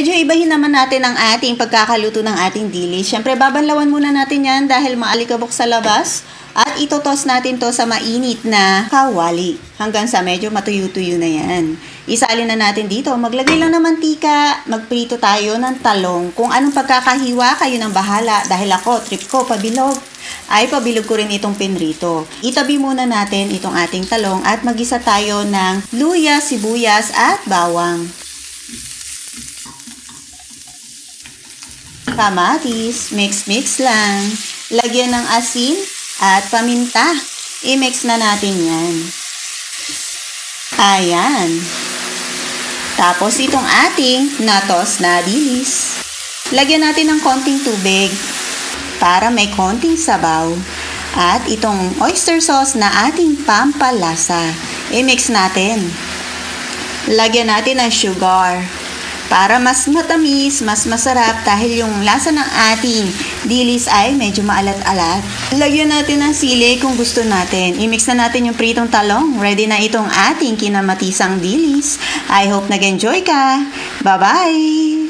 medyo ibahin naman natin ang ating pagkakaluto ng ating dilis. Siyempre, babanlawan muna natin yan dahil maalikabok sa labas. At itotos natin to sa mainit na kawali hanggang sa medyo matuyo-tuyo na yan. Isalin na natin dito. Maglagay lang ng mantika. Magprito tayo ng talong. Kung anong pagkakahiwa, kayo nang bahala. Dahil ako, trip ko, pabilog. Ay, pabilog ko rin itong pinrito. Itabi muna natin itong ating talong at magisa tayo ng luya, sibuyas at bawang. Kamatis, mix-mix lang. Lagyan ng asin at paminta. I-mix na natin yan. Ayan. Tapos itong ating natos na dilis. Lagyan natin ng konting tubig para may konting sabaw. At itong oyster sauce na ating pampalasa. I-mix natin. Lagyan natin ng sugar para mas matamis, mas masarap dahil yung lasa ng ating dilis ay medyo maalat-alat. Lagyan natin ng sili kung gusto natin. I-mix na natin yung pritong talong. Ready na itong ating kinamatisang dilis. I hope nag-enjoy ka. Bye-bye!